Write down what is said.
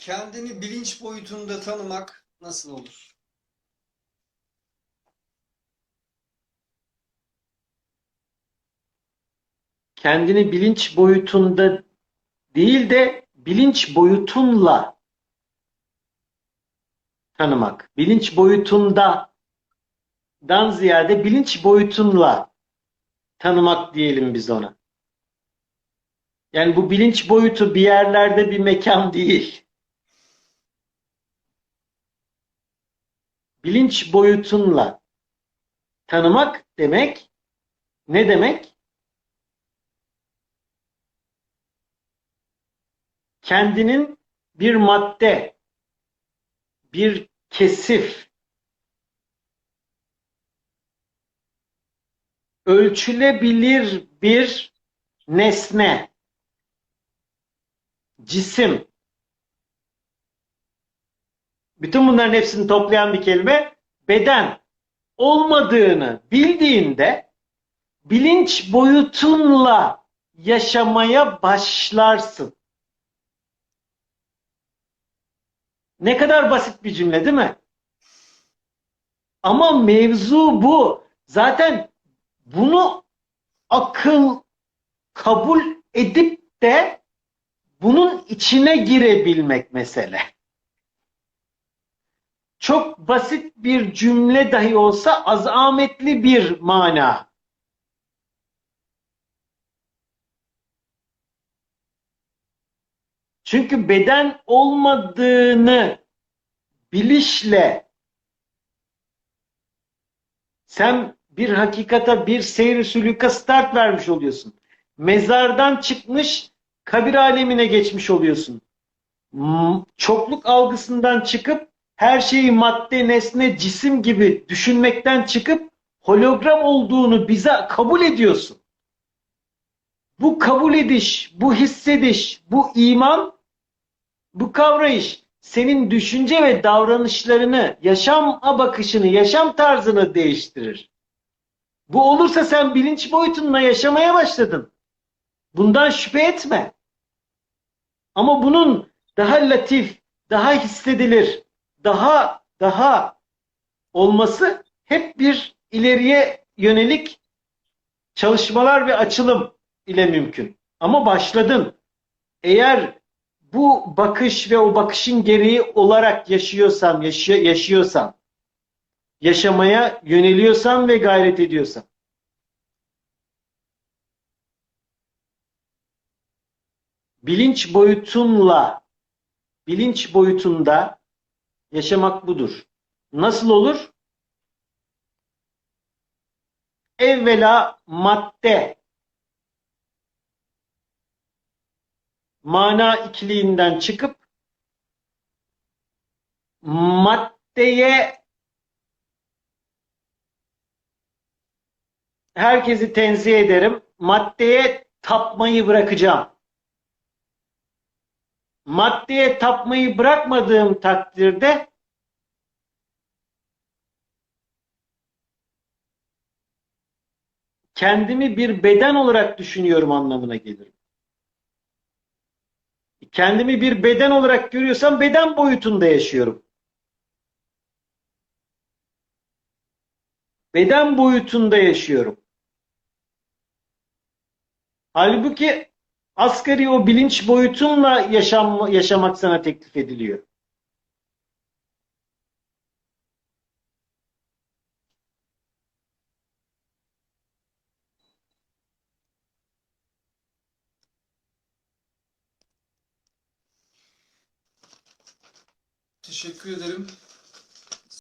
Kendini bilinç boyutunda tanımak nasıl olur? kendini bilinç boyutunda değil de bilinç boyutunla tanımak. Bilinç boyutunda dan ziyade bilinç boyutunla tanımak diyelim biz ona. Yani bu bilinç boyutu bir yerlerde bir mekan değil. Bilinç boyutunla tanımak demek ne demek? kendinin bir madde, bir kesif, ölçülebilir bir nesne, cisim. Bütün bunların hepsini toplayan bir kelime beden olmadığını bildiğinde bilinç boyutunla yaşamaya başlarsın. Ne kadar basit bir cümle değil mi? Ama mevzu bu. Zaten bunu akıl kabul edip de bunun içine girebilmek mesele. Çok basit bir cümle dahi olsa azametli bir mana. Çünkü beden olmadığını bilişle sen bir hakikata, bir seyri sülüka start vermiş oluyorsun. Mezardan çıkmış, kabir alemine geçmiş oluyorsun. Çokluk algısından çıkıp her şeyi madde, nesne, cisim gibi düşünmekten çıkıp hologram olduğunu bize kabul ediyorsun. Bu kabul ediş, bu hissediş, bu iman, bu kavrayış senin düşünce ve davranışlarını, yaşam bakışını, yaşam tarzını değiştirir. Bu olursa sen bilinç boyutunda yaşamaya başladın. Bundan şüphe etme. Ama bunun daha latif, daha hissedilir, daha daha olması hep bir ileriye yönelik çalışmalar ve açılım ile mümkün. Ama başladın. Eğer bu bakış ve o bakışın gereği olarak yaşıyorsam, yaşıyor, yaşıyorsam, yaşamaya yöneliyorsam ve gayret ediyorsam. Bilinç boyutunla, bilinç boyutunda yaşamak budur. Nasıl olur? Evvela madde, mana ikiliğinden çıkıp maddeye herkesi tenzih ederim. Maddeye tapmayı bırakacağım. Maddeye tapmayı bırakmadığım takdirde kendimi bir beden olarak düşünüyorum anlamına gelir. Kendimi bir beden olarak görüyorsam beden boyutunda yaşıyorum. Beden boyutunda yaşıyorum. Halbuki asgari o bilinç boyutunla yaşam, yaşamak sana teklif ediliyor. Teşekkür ederim.